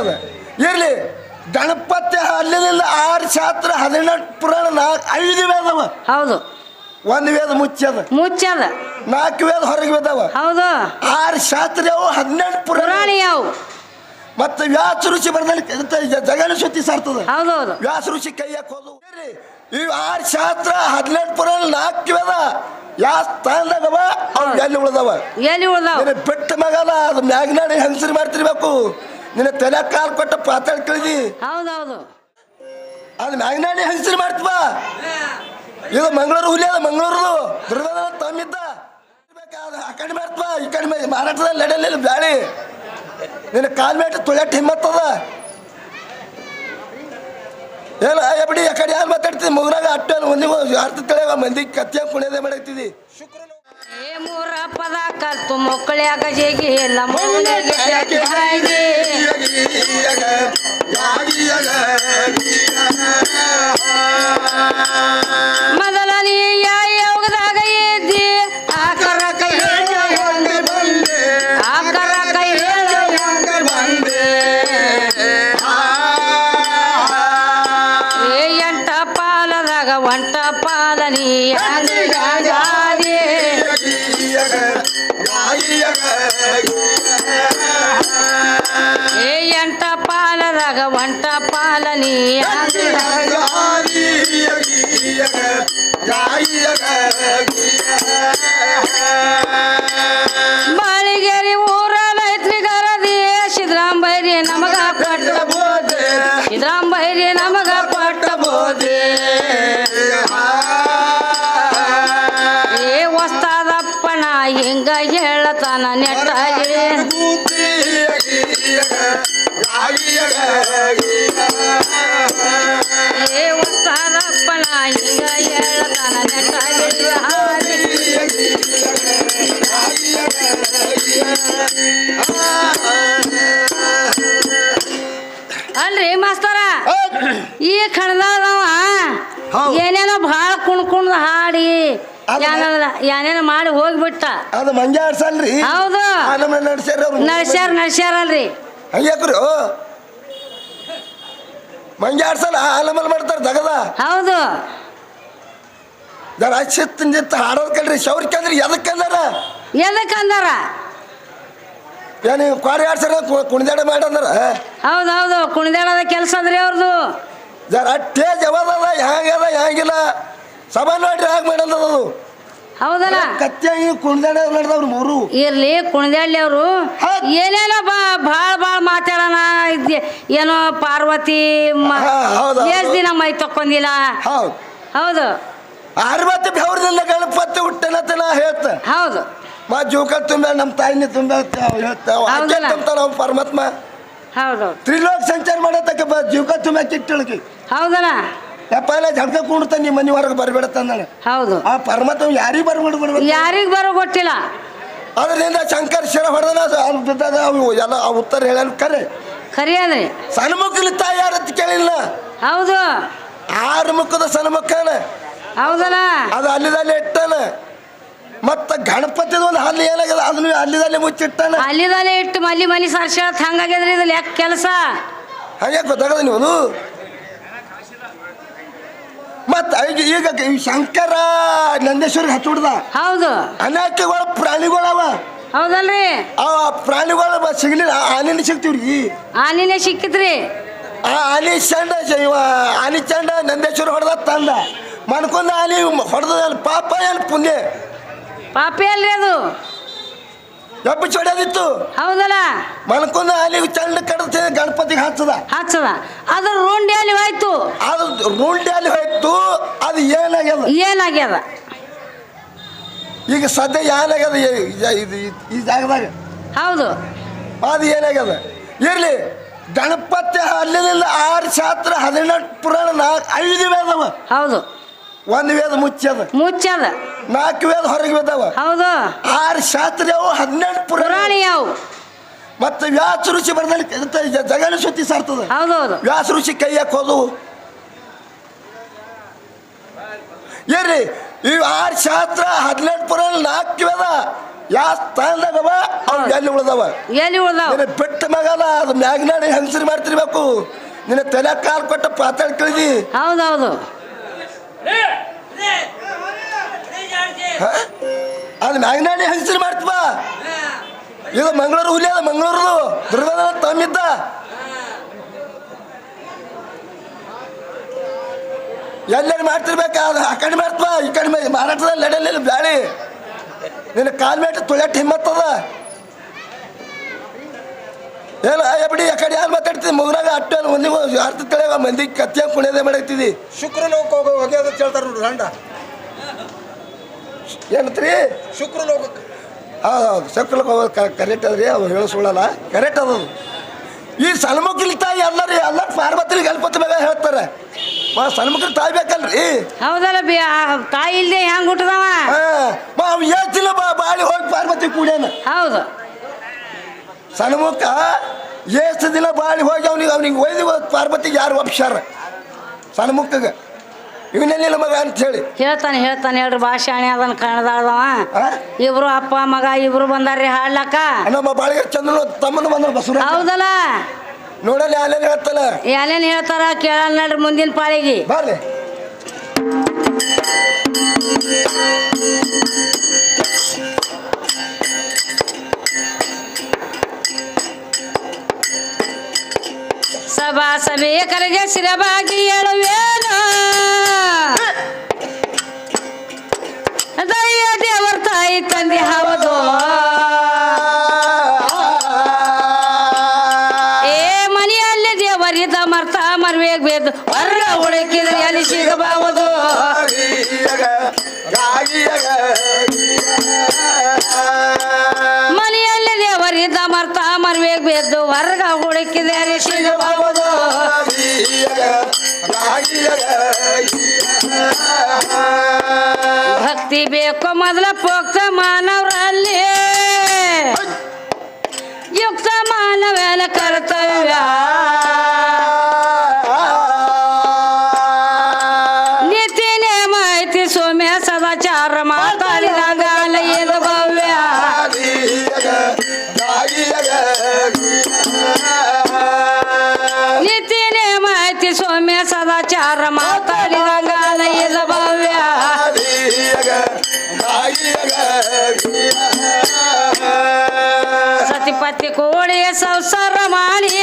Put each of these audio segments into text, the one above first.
ಏನಾಗ್ಯದ ಇರ್ಲಿ ಗಣಪತಿ ಅಲ್ಲಿಂದ ಆರು ಶಾಸ್ತ್ರ ಹದಿನೆಂಟು ಪುರಾಣ ನಾಲ್ಕು ಐದು ವೇದವ ಹೌದು. ಒಂದು ವೇದ ಮುಚ್ಚದ ಮುಚ್ಚದ ನಾಲ್ಕು ವೇದ ಹೊರಗೆ ಬಿದ್ದಾವ. ಹೌದು. ಆರು ಶಾಸ್ತ್ರ ಯಾವ ಹದಿನೆಂಟು ಪುರಾಣ. ಯಾವ ಮತ್ತೆ ವ್ಯಾಸ ಋಷಿ ಬರ್ದಲ್ಲಿ ಜಗನ ಸುತ್ತಿ ಸಾರ್ತದ. ಹೌದು ವ್ಯಾಸ ಋಷಿ ಕೈಯಕ್ಕೆ ಹೋದು. ಇರ್ರಿ, ಈ ಆರು ಶಾಸ್ತ್ರ ಹದಿನೆಂಟು ಪುರಾಣ ನಾಲ್ಕು ವೇದ ಯಾ ಸ್ಥಾನದಾಗವ ಅವ್ರು ಎಲ್ಲಿ ಉಳ್ದವ? ಎಲ್ಲಿ ಉಳ್ದವ? ಬಿಟ್ಟ ಮಗಲ್ಲ ಅದು ಮ್ಯಾಗ್ನಾಡಿ ಹೆಂಗಸರಿ ಮಾಡ್ತಿರ್ಬೇಕು. ನಿನ್ನ ತಲೆ ಕಾಲು ಕೊಟ್ಟ ಪಾತಾಳ ಕಳಿದಿ? ಹೌದೌದು. ಹೌದು ಅದು ಮ್ಯಾಗ್ನಾಡಿ ಹೆಸರು ಮಾಡ್ತೀವ ಇದು ಮಂಗಳೂರು ಹುಲಿ ಅದ ಮಂಗಳೂರು. ದುರ್ಗದ ತಮ್ಮಿದ್ದ. ಆ ಕಡೆ ಮಾಡ್ತೀವ ಈ ಕಡೆ ಮಹಾರಾಷ್ಟ್ರದಲ್ಲಿ ನಡೆಯಲಿಲ್ಲ ಬ್ಯಾಳಿ. ನಿನ್ನ ಕಾಲ್ ಮೇಟ ತುಳಟ್ ಹಿಮ್ಮತ್ತದ. ಏನು ಎಬಿಡಿ ಬಿಡಿ ಆ ಕಡೆ ಯಾರು ಮಾತಾಡ್ತೀನಿ ಮುಗ್ರಾಗ ಅಟ್ಟು ಒಂದಿಗೂ ಯಾರ್ದು ತಿಳಿಯಾಗ ಮಂದಿ ಕತ್ತಿಯ ಕುಣಿಯದೆ ಮಾಡಾಕ್ತಿದ್ದಿ ಏ ಮೂರ ಪದ ಕಲ್ತು ಮಕ್ಕಳ್ಯಾಗ ಜೇಗಿ ಎಲ್ಲ ಮೌನಿಗೆ ಪಾಲದಾಗ ಒಂಟ ಪಾಲ ಏನೇನ ಮಾಡಿ ಹೋಗ್ಬಿಟ್ಟ. ಅದು ಮಂಜ ಆಡ್ಸಲ್ರಿ ಹೌದು ನಡ್ಸ್ಯಾರ ನಡ್ಸ್ಯಾರ ನಡ್ಸ್ಯಾರಲ್ರಿ. ಹಂಗ್ಯಾಕ್ರಿ ಮಂಜ ಆಡ್ಸಲ್ಲ ಆಲಮಲ್ ಮಾಡ್ತಾರ ದಗದ. ಹೌದು. ಜರ ಶಿತ್ತಿನ ಜಿತ್ತ ಹಾಡೋದ್ ಕಲ್ರಿ ಶೌರ್ಕ ಅಂದ್ರೆ ಎದಕ್ಕಂದಾರ ಎದಕ್ಕೆ ಅಂದಾರ ಏನು ಕ್ವಾರಿ ಆಡ್ಸಾರ ಕುಣಿದಾಡ ಮಾಡಂದಾರ ಹೌದು ಹೌದು ಕುಣಿದಾಡದ ಕೆಲಸ ಅದ್ರಿ ಅವ್ರದ್ದು ಜರ ಟೇಜ್ ಯಾವ್ದದ ಹ್ಯಾಂಗದ ಹ್ಯಾಂಗಿಲ್ಲ ಸಭಾ ನೋಡ್ರಿ ಹ್ಯಾಂಗ ಮಾಡಲ್ಲ ಅದು? ಹೌದಲ್ಲ? ಕತ್ತಿಯಾಗಿ ಕುಣಿದಾಡ ನಡೆದವ್ರು ಮೂರು. ಇರ್ಲಿ ಕುಣಿದಾಡ್ಲಿ ಅವರು. ಏನೇನೋ ಬಾ ಭಾಳ ಭಾಳ ಮಾತಾಡೋಣ ಏನೋ ಪಾರ್ವತಿ. ಎಷ್ಟ್ ದಿನ ಮೈ ತಕ್ಕೊಂದಿಲ್ಲ ಹೌದು. ಹೌದು. ಅರವತ್ತು ಬೆವ್ರದಿಂದ ಗಣಪತಿ ಹುಟ್ಟನತನ ಹೇಳ್ತ. ಹೌದು. ಮಾ ಜೋಕ ತುಂಬ ನಮ್ಮ ತಾಯಿನ ತುಂಬ ಹೇಳ್ತಾವ ಅವ್ನು ಪರಮಾತ್ಮ. ಹೌದು. ತ್ರಿಲೋಕ ಸಂಚಾರ ಮಾಡತಕ್ಕ ಜೀವಕ ತುಂಬ ಕಿಟ್ಟಳಕಿ ಹೌದಲ್ಲ? ಯಪ್ಪ ಇಲ್ಲ ಜಡ್ಕ ಕುಂಡ್ತ ನಿಮ್ಮ ಮನೆ ಹೊರಗೆ ಬರಬೇಡ ಹೌದು. ಆ ಪರಮಾತ್ಮ ಯಾರಿಗೆ ಬರ್ಬಿಡು ಬಿಡ್ಬೇಕು? ಯಾರಿಗ್ ಬರೋ ಗೊತ್ತಿಲ್ಲ. ಅದರಿಂದ ಶಂಕರ್ ಶಿರ ಹೊಡೆದ ಬಿದ್ದದ ಅವು ಎಲ್ಲ ಆ ಉತ್ತರ ಹೇಳಲು ಕರೆ. ಖರಿ ಅದ್ರಿ? ಸನ್ಮುಖಲಿ ತಾಯಿ ಯಾರತ್ ಕೇಳಿಲ್ಲ. ಹೌದು. ಆರು ಮುಖದ ಸನ್ಮುಖನ ಹೌದಲ್ಲ? ಅದು ಅಲ್ಲಿದಲ್ಲಿ ಇಟ್ಟಾನ. ಮತ್ತ ಗಣಪತಿದ ಒಂದು ಹಲ್ಲಿ ಏನಾಗ್ಯದ ಅದನ್ನ ಅಲ್ಲಿದಲ್ಲಿ ಮುಚ್ಚಿಟ್ಟಾನ. ಅಲ್ಲಿದಲ್ಲೇ ಇಟ್ಟು ಮಲ್ಲಿ ಮನಿ ಸಾರ್ಸ್ಯಾಳತ್ ಹಂಗಾಗ್ಯದ್ರಿ ಇದು ಲೆಕ್ಕ ಕೆಲಸ. ಹಾಗೆ ಗೊತ್ತಾಗದ ನೀವು ಮತ್ತ ಈಗ ಈಗ ಈ ಶಂಕರ ನಂದೇಶ್ವರಿಗೆ ಹಚ್ಚಿಡ್ದ ಹೌದು. ಅನೇಕಗಳು ಪ್ರಾಣಿಗಳವ. ಹೌದಲ್ರಿ. ಆ ಪ್ರಾಣಿಗಳು ಬ- ಸಿಗ್ಲಿಲ್ಲ. ಆನಿನ ಸಿಗ್ತೀವ್ರಿ ಆನೆ ಸಿಕ್ಕಿತ್ರಿ. ಆ ಆನಿ ಚಂಡ ಇವ ಆನಿ ಚಂಡ ನಂದೇಶ್ವರ ಹೊಡೆದ ತಂದ. ಮನ್ಕೊಂದ ಆನಿ ಹೊಡೆದ ಪಾಪ ಏನು ಪುಣ್ಯ. ಪಾಪಿ ಅಲ್ರಿ ಅದು. ಎಬ್ಬ ಚೊಡ್ಯದಿತ್ತು. ಹೌದಲ್ಲ? ಮನ್ಕೊಂದ ಅಲ್ಲಿ ಚಂಡ ಕಡತ ಗಣಪತಿಗೆ ಹಚ್ಚದ ಹಚ್ಚದ ಅದ್ರ ರೂಂಡಿ ಅಲ್ಲಿ ಹೋಯ್ತು. ಅದು ರೂಂಡಿ ಅಲ್ಲಿ ಹೋಯ್ತು ಅದು ಏನಾಗ್ಯದ? ಏನಾಗ್ಯದ? ಈಗ ಸದ್ಯ ಏನಾಗ್ಯದ ಇದು ಈ- ಈ ಜಾಗದಾಗ? ಹೌದು. ಅದು ಏನಾಗ್ಯದ? ಇರ್ಲಿ ಗಣಪತಿ ಅಲ್ಲಿಂದ ಆರು ಶಾಸ್ತ್ರ ಹದಿನೆಂಟು ಪುರಾಣ ನಾಲ್ಕು ಐದು ವೇದವ. ಹೌದು. ಒಂದು ವೇದ ಮುಚ್ಚದ ಮುಚ್ಚದ ನಾಲ್ಕು ವೇದ ಹೊರಗೆ ಬಿದ್ದಾವ. ಹೌದು. ಆರು ಶಾಸ್ತ್ರ ಯಾವ ಹದಿನೆಂಟು ಪುರಾಣ. ಯಾವು ಮತ್ತೆ ವ್ಯಾಸ ಋಷಿ ಬರ್ದಲ್ಲಿ ಜಗನ ಸುತ್ತಿ ಸಾರ್ತದ. ಹೌದು ವ್ಯಾಸ ಋಷಿ ಕೈಯಕ್ಕೆ ಹಾಕೋದು ಏನ್ರಿ ಈ ಆರು ಶಾಸ್ತ್ರ ಹದಿನೆಂಟು ಪುರಾಣ ನಾಲ್ಕು ವೇದ ಯಾವ ಸ್ಥಾನದಾಗವ ಅವ್? ಎಲ್ಲಿ ಉಳ್ದವ? ಎಲ್ಲಿ ಉಳ್ದವ? ಬಿಟ್ಟ ಮಗಲ್ಲ ಅದು ಮ್ಯಾಗ್ನಾಡಿ ಹೆಂಗಸರಿ ಮಾಡ್ತಿರ್ಬೇಕು. ನಿನ್ನ ತಲೆ ಕಾಲು ಕೊಟ್ಟ ಪಾತಾಳ ಕಳಿದಿ. ಹೌದೌದು. ಅದು ಮ್ಯಾಗ್ನಾಡಿ ಹಂಚಿ ಮಾಡ್ತೀವ ಇದು ಮಂಗಳೂರು ಹುಲಿ ಅದ ಮಂಗಳೂರು ದುರ್ಗದ ತಮ್ಮಿದ್ದ. ಎಲ್ಲೆಲ್ಲಿ ಮಾಡ್ತಿರ್ಬೇಕ? ಅದು ಆ ಕಡೆ ಮಾಡ್ತೀವ ಈ ಕಡೆ ಮಾರಾಟದಲ್ಲಿ ನಡೆಯಲಿಲ್ಲ ಬ್ಯಾಳಿ. ನಿನ್ನ ಕಾಲ್ ಮೇಟ್ ತುಳಟ್ ಹಿಮ್ಮತ್ತದ. ಏನು ಬಿಡಿ, ಆ ಕಡೆ ಯಾರು ಮಾತಾಡ್ತೀವಿ ಮುಗ್ರಾಗ ಅಟ್ಟು ಮಂದಿ ಅರ್ಥ ತಳಿಯಾಗ ಮಂದಿ ಕತ್ತಿಯ ಕುಣಿಯೋದೇ ಮಾಡಾಕ್ತಿದ್ದಿ ಶುಕ್ರ ಲೋಕ ಹೋಗೋ ಅದಕ್ಕೆ ಹೇಳ್ತಾರೆ ನೋಡ್ರಿ ರಂಡ. ಏನತ್ರಿ? ಶುಕ್ರ ಹೋಗ್ಬೇಕು ಹೌದು ಹೌದು ಸಕ್ರಕ್ಕೆ ಹೋಗೋದು ಕರೆಕ್ಟ್ ಅದ್ರಿ ಅವ್ರು ಹೇಳಿಸ್ಕೊಳ್ಳಲ್ಲ. ಕರೆಕ್ಟ್ ಅದು. ಈ ಸಣ್ಮಕ್ಳಿಗೆ ತಾಯಿ ಎಲ್ಲರಿ ಎಲ್ಲ ಪಾರ್ವತಿಗೆ ಗಣಪತಿ ಮ್ಯಾಗ ಹೇಳ್ತಾರೆ. ಮಾ ಸಣ್ಮಕ್ಳು ತಾಯಿ ಬೇಕಲ್ರಿ? ಹೌದಲ್ಲ ಬಿ ತಾಯಿ ಇಲ್ದೆ ಹೆಂಗ್ ಹುಟ್ಟದವ? ಬಾ ಮಾ ಅವ್ ಏತಿಲ್ಲ ಬಾ ಬಾಳಿ ಹೋಗಿ ಪಾರ್ವತಿ ಕೂಡ್ಯಾನ ಹೌದು. ಸಣ್ಮುಖ ಎಷ್ಟು ದಿನ ಬಾಳಿ ಹೋಗಿ ಅವ್ನಿಗೆ ಅವ್ನಿಗೆ ಒಯ್ದು ಪಾರ್ವತಿಗೆ ಯಾರು ಒಪ್ಸ್ಯಾರ? ಸಣ್ಮುಖಗೆ ಇವನೆಲ್ಲಿಲ್ಲ ಮಗ ಅಂತ ಹೇಳಿ. ಹೇಳ್ತಾನೆ ಹೇಳ್ತಾನೆ ಹೇಳ್ರಿ ಭಾಷಾಣಿ ಅದನ್ನ ಕನ್ನಡದವ ಆ? ಇಬ್ರು ಅಪ್ಪ ಮಗ ಇಬ್ರು ಬಂದಾರ್ರಿ ಹಾಡ್ಲಕ್ಕ. ನಮ್ಮ ಬಾಳಿಗೆ ಚಂದ್ರ ತಮ್ಮನ ಬಂದ್ರ ಬಸವರಾಜ ಹೌದಲ್ಲ? ನೋಡಲ್ಲ ಯಾಲೇನ್ ಹೇಳ್ತಲ್ಲ? ಯಾಲೇನ್ ಹೇಳ್ತಾರ ಕೇಳಲ್ಲ ನೋಡ್ರಿ ಮುಂದಿನ ಪಾಳಿಗೆ. ಬರ್ಲಿ. ಸಭಾ ಸಭೆಯ ಕರೆಗೆ ಸಿರಬಾಗಿ ದೈವ ಬೇದ್ದು ಹುಡುಕಿದೆ ಸಿಗಬಹುದು ಭಕ್ತಿ ಬೇಕು ಮೊದಲ ಸತಿಪತಿ ಕೋಳಿ ಸಂಸಾರ ಮಾಡಿ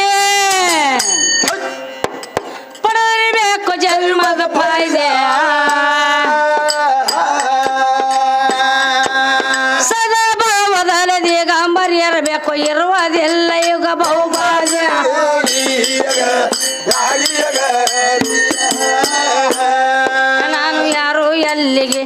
ಪಡಬೇಕು ಜನ್ಮದ ಫಾಯ್ದೆ ಸದಾ ಭಾವದಲ್ಲಿ ಇರಬೇಕು ಇರುವುದಿಲ್ಲ ಯುಗ ಬಹುಭಾಗ್ಯ ನಾನು ಯಾರು ಎಲ್ಲಿಗೆ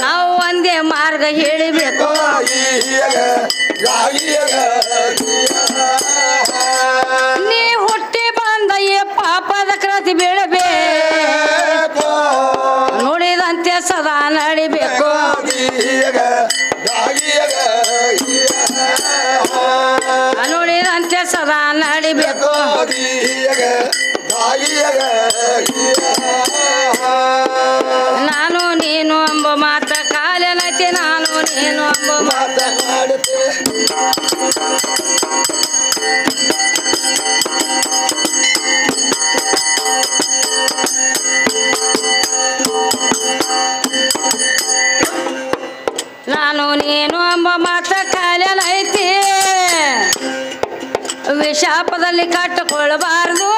ನಾವು ಒಂದೇ ಮಾರ್ಗ ಹೇಳಿಬೇಕು. ನೀ ಹುಟ್ಟಿ ಬಂದ ಈ ಪಾಪದ ಕೃತಿ ಬೀಳಬೇಕು. ನೋಡಿದಂತೆ ಸದಾ ನಡಿಬೇಕು. ನೋಡಿದಂತೆ ಸದಾ ನಡಿಬೇಕು. ನಾನು ನೀನು ಎಂಬ ಮಾತ ಕಾಲನೈತಿ ವಿಶಾಪದಲ್ಲಿ ಕಟ್ಟಿಕೊಳ್ಳಬಾರದು.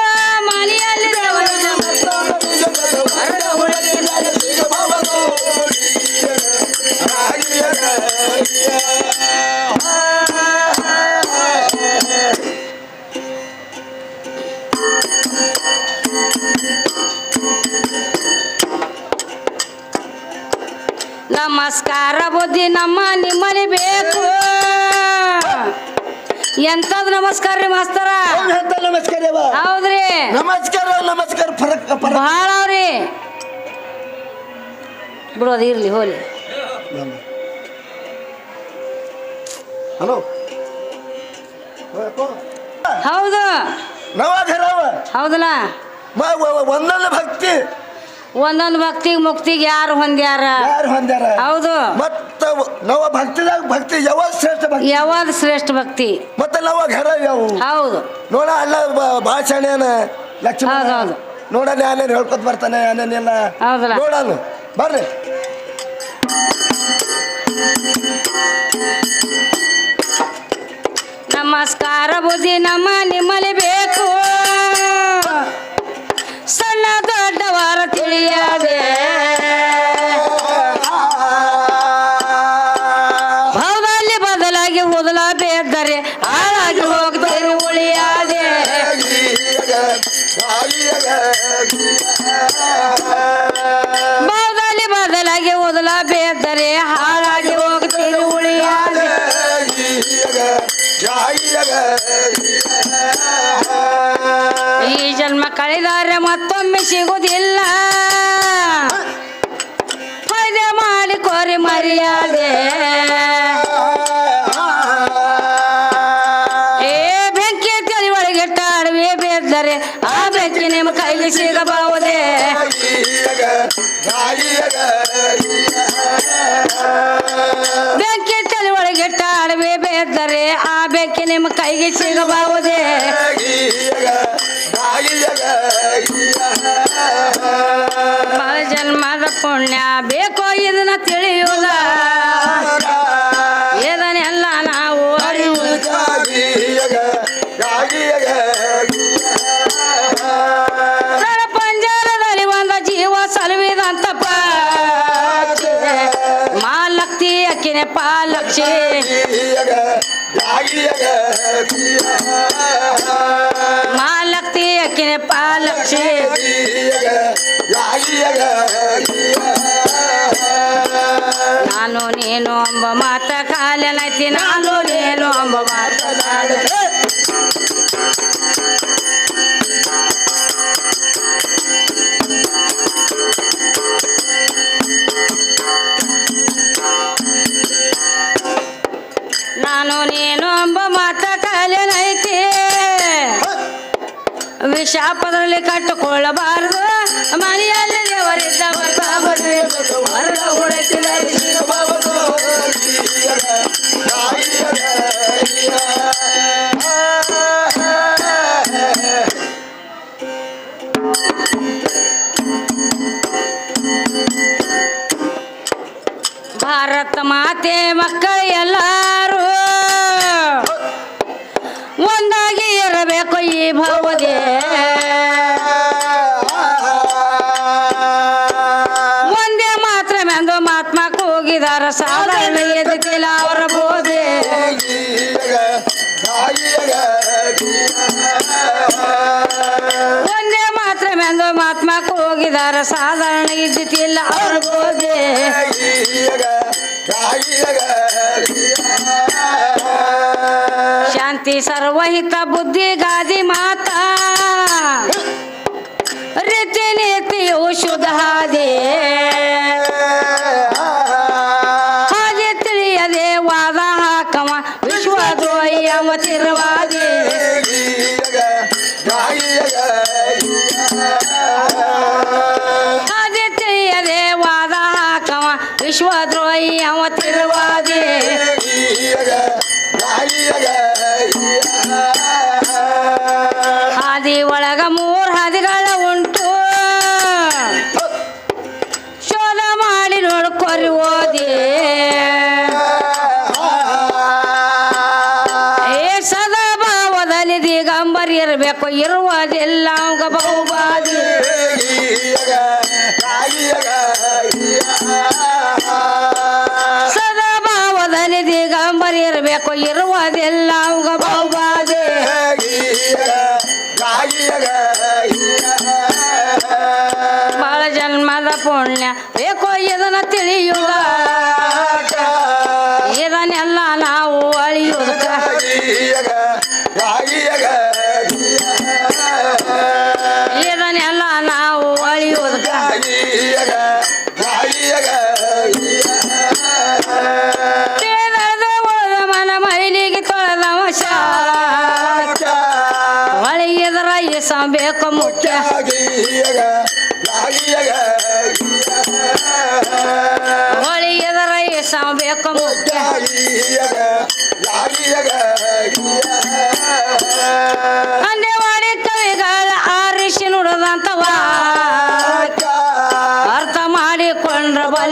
ನಮಸ್ಕಾರ ರೀ ಮಾಸ್ತರ. ನಮಸ್ಕಾರ? ಹೌದ್ರಿ. ನಮಸ್ಕಾರ ನಮಸ್ಕಾರ ಫರಕ್ ಬಹಳ ಅವ್ರಿ. ಬಿಡೋದು ಇರ್ಲಿ ಹೋಲಿ. ಹಲೋ ಹೌದು. ನವಘರವ ಹೌದಲ್ಲ? ಒಂದೊಂದು ಭಕ್ತಿ. ಒಂದೊಂದು ಭಕ್ತಿಗೆ ಮುಕ್ತಿಗೆ ಯಾರು ಹೊಂದ್ಯಾರ? ಯಾರು ಹೊಂದ್ಯಾರ? ಹೌದು. ಮತ್ತ ನವ ಭಕ್ತಿದಾಗ ಭಕ್ತಿ ಯಾವ ಶ್ರೇಷ್ಠ ಭಕ್ತಿ? ಯಾವ್ದು ಶ್ರೇಷ್ಠ ಭಕ್ತಿ? ನವ ಘರ ಯಾವ? ಹೌದು. ನೋಡ ಅಲ್ಲ ಭಾಳ ಶಾಣೆನ ಲಕ್ಷ್ಮಣ ಹೌದ್ ಹೌದು. ನೋಡ ನಾನೇನು ಹೇಳ್ಕೊತ ಬರ್ತಾನೆ ನಾನೇನಿಲ್ಲ ಹೌದಲ್ಲ? ನೋಡಲ್ಲ ಬರ್ರಿ. ನಮಸ್ಕಾರ ಬುದ್ಧಿ ನಮ್ಮ ನಿಮ್ಮಲ್ಲಿ ಬೇಕು ಬೇದರೆ ಹಾಳಾಗಿ ಹೋಗ್ತೀರಿ ಉಳಿಯಾಗ. ಈ ಜನ್ಮ ಕಳೆದರೆ ಮತ್ತೊಮ್ಮೆ ಸಿಗುವುದಿಲ್ಲ. ಮಾಡಿ ಕೋರಿ ಮರ್ಯಾದೆ. ಪಾಲಕ್ಷಿ ಮಾಲಕ್ತಿ ಅಕ್ಕಿನ ಪಾಲಕ್ಷಿ ನಾನು ನೀನು ಅಂಬ ಮಾತ ಕಾಲನೈತಿ ನಾನು ನೀನು ಅಂಬ ಮಾತ ನಾನು ವಿಷಾಪದಲ್ಲಿ ಕಟ್ಟಿಕೊಳ್ಳಬಾರದು. ಮನೆಯಲ್ಲಿ ಹೊಡೆತಿಲ್ಲ ಭಾರತ ಮಾತೆ ಮಕ್ಕ ಎಲ್ಲರೂ ಒಂದಾಗಿ ಇರಬೇಕು ಈ ಭಾವದೆ ಹೋಗಿದಾರ ಸಾಧಾರಣ ಇದ್ದಿಲ್ಲ ಅವರ ಬೋಧೆ. ಶಾಂತಿ ಸರ್ವಹಿತ ಬುದ್ಧಿ ಗಾದಿ ಮಾತಾ. ರೀತಿ ನೀತಿಯು ಶುದ್ಧ ವಿಶ್ವದ್ರೋಹಿ ಅವ ಇರಬೇಕು ಇರುವುದಿಲ್ಲ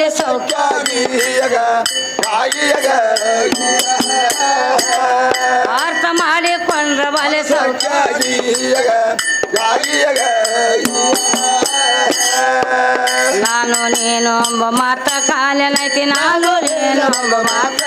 ಮಾಡಿಕೊಂಡ್ರ ಬಲಿ ಸೌಖ್ಯ ಅರ್ಥ ಮಾಡಿಕೊಂಡ್ರ ಬಲಿ ಸೌಖ್ಯ ನಾನು ನೀನು ಒಬ್ಬ ಮಾತ ಕಾಲೇನೈತಿ ನಾನು ನೀನು ಒಂಬ ಮಾತ